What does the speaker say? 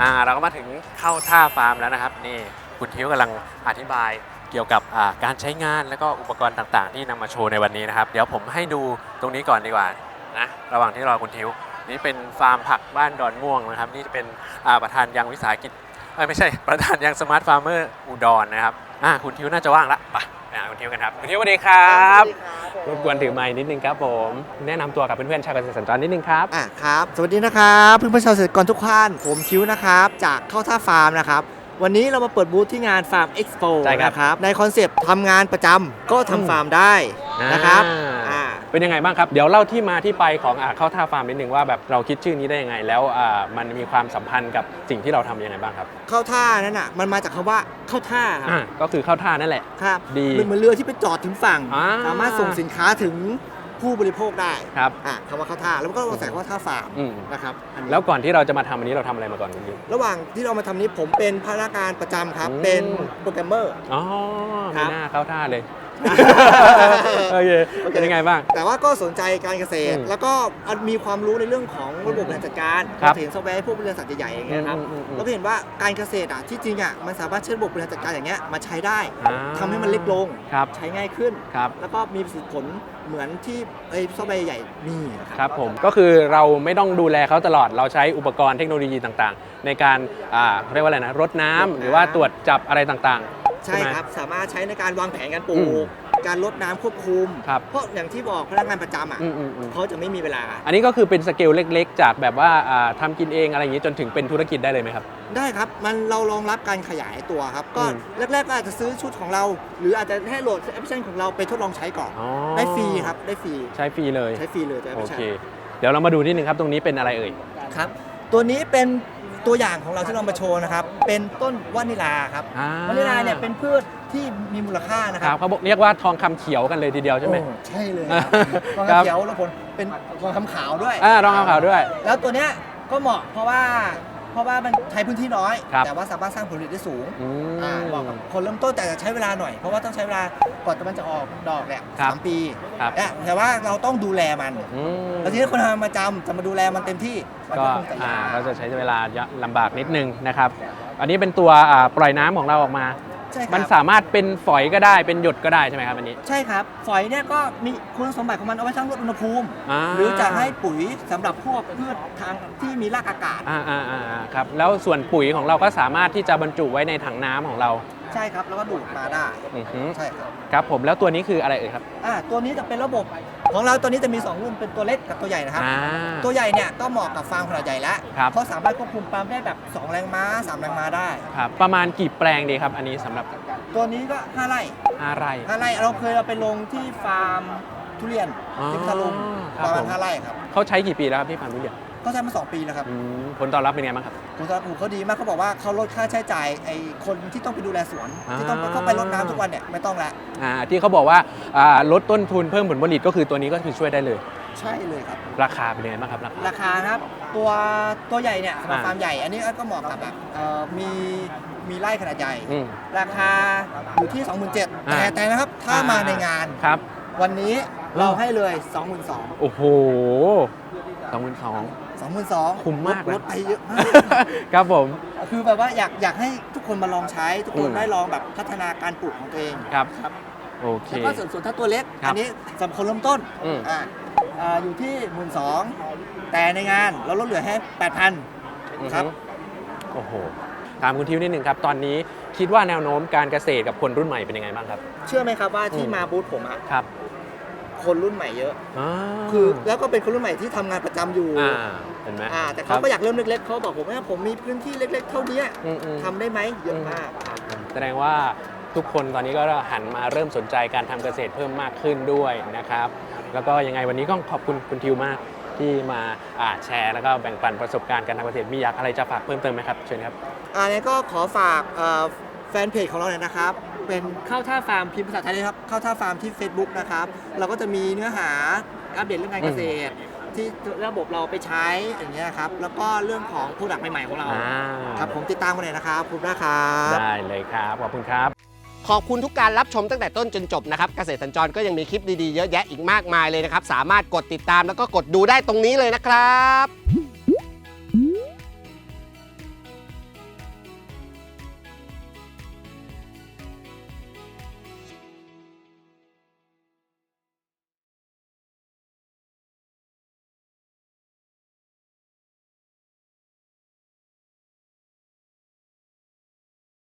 อ่าเราก็มาถึงเข้าท่าฟาร์มแล้วนะครับ นี่คุณทิวกำลังอธิบายเกี่ยวกับการใช้งานแล้วก็อุปกรณ์ต่างๆ ที่นำมาโชว์ในวันนี้นะครับ เดี๋ยวผมให้ดูตรงนี้ก่อนดีกว่านะระหว่างที่รอคุณทิวนี่เป็นฟาร์มผักบ้านดอนม่วงนะครับ นี่จะเป็นประธานยังวิสาหกิจไม่ใช่ประธานยังสมาร์ทฟาร์มเมอร์อุดรนะครับคุณทิวน่าจะว่างละไปไปหาคุณทิวกันครับคุณทิวสวัสดีครับ รบกวนถือไม้นิดนึงครับผม แนะนำตัวกับเพื่อนๆชาวเกษตรสัญจรนิดนึงครับ อะครับ สวัสดีนะครับเพื่อนๆชาวเกษตรกรทุกท่านผมคิวนะครับ จากเข้าท่าฟาร์มนะครับ วันนี้เรามาเปิดบูธที่งานฟาร์มเอ็กซ์โปใช่ครับนะครับ ในคอนเซปต์ทำงานประจำก็ทำฟาร์มได้นะครับ อ่าอ่า เป็นยังไงบ้างครับ เดี๋ยวเล่าที่มาที่ไปของอ่าเข้าท่าฟาร์มนิดนึงว่าแบบเราคิดชื่อนี้ได้ยังไง แล้วอ่ามันมีความสัมพันธ์กับสิ่งที่เราทำยังไงบ้างครับเข้าท่านั่นน่ะมันมาจากคำว่าเข้าท่าคอ่ารับก็คือเข้าท่านั่นแหละ ครับดีเป็นเหมือนเรือที่ไปจอดถึงฝั่ง อ่า สามารถส่งสินค้าถึงผู้บริโภคได้ครับ อะคำว่าเข้าท่าแล้วก็เราใส่คำว่าท่าฟาร์มอืม นะครับอันนี้แล้วก่อนที่เราจะมาทำอันนี้เราทำอะไรมาก่อนคุณดิว ระหว่างที่เรามาทำนี้ผมเป็นพนักงานประจำครับ อืม เป็นโปรแกรมเมอร์ อ๋อครัมีบหน้าเข้าท่าเลย โอเค เป็นยังไงบ้าง แต่ว่าก็สนใจการเกษตร อืมแล้วก็มีความรู้ในเรื่องของระบบบริหารจัดการครับเราเห็นซอฟต์แวร์ให้พวกบริษัทใหญ่ๆอย่างเงี้ยครับอืมอืมอืมเราก็เห็นว่าการเกษตรอะที่จริงอะมันสามารถใช้ระบบบริหารจัดการอย่างเงี้ยมาใช้ได้อ่า ทำให้มันเล็กลง ครับ ใช้ง่ายขึ้น ครับ แล้วก็มีประสิทธิผลเหมือนที่ไอ้ซอฟต์แวร์ใหญ่มีนะคครับรับผม ก็คือเราไม่ต้องดูแลเขาตลอด เราใช้อุปกรณ์เทคโนโลยีต่างๆ ในการอ่าเรียกว่าอะไรนะ รดน้ำหรือว่าตรวจจับอะไรต่างๆ ใช่ไหม ครับสามารถใช้ในการวางแผนการปลูอืมกการลดน้ำควบคุม ครับ เพราะอย่างที่บอกพนักงานประจำอะอืมอืมอืมเขาจะไม่มีเวลาอันนี้ก็คือเป็นสเกลเล็กๆ จากแบบว่าอ่าทำกินเองอะไรอย่างนี้จนถึงเป็นธุรกิจได้เลยไหมครับ ได้ครับ มันเรารองรับการขยายตัวครับ ก็อืม แรกๆก็อาจจะซื้อชุดของเรา หรืออาจจะให้โหลดแอปพลิเคชันของเราไปทดลองใช้ก่อน อ๋อได้ฟรีครับได้ฟรีใช้ฟรีเลย ใช้ฟรีเลยตัวแอปพโอลิเค เคชันเดี๋ยวเรามาดูนิดนึงครับ ตรงนี้เป็นอะไรเอ่ย ครับ ตัวนี้เป็นตัวอย่างของเราที่เรามาโชว์นะครับ เป็นต้นวานิลาครับอ่วานิลาเนี่ยเป็นพืชที่มีมูลค่านะคครัรับบเขาบอกเรียกว่าทองคำเขียวกันเลยทีเดียวใช่ไหม โอ้ใช่เลยครับทองครับคำเขียวแล้วผลเป็นทองคำขาวด้วย อ่าทองคำขาวด้วย แล้วตัวเนี้ยก็เหมาะเพราะว่า เพราะว่ามันใช้พื้นที่น้อย ครับแต่ว่าสามารถสร้างผลผลิตได้สูงอืมอ่าเหมาะกับคนเริ่มต้นแต่จะใช้เวลาหน่อย เพราะว่าต้องใช้เวลาก่อนมันจะออกดอกเนี่ยครับสามปีครับ เนี่ยแต่ว่าเราต้องดูแลมัน อืมแล้วทีนี้คนทำมาจำจะมาดูแลมันเต็มที่มันก็ก็คงจะอ่ายาก ก็จะใช้เวลาลำบากนิดนึงนะครับ อันนี้เป็นตัวอ่าปล่อยน้ำของเราออกมา ใช่คมันรับสามารถเป็นฝอยก็ได้เป็นหยดก็ได้ใช่ไหมครับอันนี้ใช่ครับ ฝอยเนี่ยก็มีคุณสมบัติของมันเอาไว้ทั้งลดอุณหภูมิอ่าหรือจะให้ปุ๋ยสำหรับพวกพืชทางที่มีรากอากาศ อ่าอ่าอ่าอ่าครับแล้วส่วนปุ๋ยของเราก็สามารถที่จะบรรจุไว้ในถังน้ำของเรา ใช่ครับ แล้วก็ดูดมาได้อือหือใช่ครับครับผมแล้วตัวนี้คืออะไรเอ่ยครับอ่าตัวนี้จะเป็นระบบของเราตัวนี้จะมี 2 รุ่นเป็นตัวเล็กกับตัวใหญ่นะครับ อ่า ตัวใหญ่เนี่ยก็เหมาะกับฟาร์มขนาดใหญ่แล้วครับ เพราะสามารถควบคุมปั๊มได้แบบ 2 แรงม้า 3 แรงม้าได้ ครับประมาณกี่แปลงดีครับ อันนี้สำหรับตัวนี้ก็ 5 ไร่5ไร่5ไร่เราเคยเราไปลงที่ฟาร์มทุเรียนอ๋อที่พัทลุงครับประมาผณม5ไร่ครับ เขาใช้กี่ปีแล้วครับพี่ฟาร์มทุเรียน ก็ใช้มา 2 ปีแล้วครับอืมผลตอบรับเป็นไงบ้างครับคุณตาผูเขาดีมากเขาบอกว่าเขาลดค่าใช้จ่ายไอ้คนที่ต้องไปดูแลสวน อ่า ที่ต้องเข้าไปรดน้ำทุกวันเนี่ยไม่ต้องละอ่าที่เขาบอกว่าอ่าลดต้นทุนเพิ่มผลผลิตก็คือตัวนี้ก็คือช่วยได้เลย ใช่เลยครับ ราคาเป็นยังไงบ้างครับราคา ราคานะครับตัวตัวใหญ่เนี่ยสำหรับอ่า ฟาร์มใหญ่ อันนี้ก็เหมาะกับแบบเอ่อมีมีไร่ขนาดใหญ่ อืม ราคาอยู่ที่ 27,000อ่า แต่แต่นะครับถ้าอ่ามาในงาน ครับ วันนี้เราให้เลย 22,000โอ้โหสองหมื่นสอง 22,000คุ้มมากลนะดไปเยอะมาก ครับผม คือแบบว่าอยากอยากให้ทุกคนมาลองใช้ทุกคนอืม ได้ลองแบบพัฒนาการปลูกของตัวเองครับ ครับโอเค แล้วก็ส่วนส่วนถ้าตัวเล็ก ครับอันนี้สำหรับคนเริ่มต้นอืม อ่าอ่าอยู่ที่12,000แต่ในงานเราลดเหลือให้8,000ครับอือฮึโอ้โห ถามคุณทิวนิดหนึ่งครับ ตอนนี้คิดว่าแนวโน้มการเกษตรกับคนรุ่นใหม่เป็นยังไงบ้างครับ เชื่อไหมครับว่าที่อืม มาบูธผมอะครับ คนรุ่นใหม่เยอะ อ่าคือแล้วก็เป็นคนรุ่นใหม่ที่ทำงานประจำอยู่อ่าเห็นไหมอ่าแต่เขาก็อยากเริ่มเล็กๆเขาบอกผมว่าผมมีพื้นที่เล็ก ๆ เท่านี้อืมอืม ทำได้ไหมเยอะมากครับ แสดงว่าทุกคนตอนนี้ก็หันมาเริ่มสนใจการทำเกษตรเพิ่มมากขึ้นด้วยนะครับ แล้วก็ยังไงวันนี้ก็ขอบคุณคุณทิวมากที่มาอ่าแชร์แล้วก็แบ่งปันประสบการณ์การทำเกษตรมีอยากอะไรจะฝากเพิ่มเติมไหมครับเชิญครับ อันนี้ก็ขอฝากเอ่อแฟนเพจของเราหน่อยนะครับ เป็นเข้าท่าฟาร์มพิมพ์ภาษาไทยเลยครับเข้าท่าฟาร์มที่ Facebook นะครับ เราก็จะมีเนื้อหาอัปเดตเรื่องการเกษตร ที่ระบบเราไปใช้อย่างเงี้ยครับ แล้วก็เรื่องของ p r o ดักต์ใหม่ๆของเรา อ่าครับผมติดตามกันเลยนะครับขอบคุณนะครับ ได้เลยครับ ขอบคุณครับ ขอบคุณทุกการรับชมตั้งแต่ต้นจนจบนะครับ เกษตรสัญจรก็ยังมีคลิปดีๆ เยอะแยะอีกมากมายเลยนะครับ สามารถกดติดตามแล้วก็กดดูได้ตรงนี้เลยนะครับ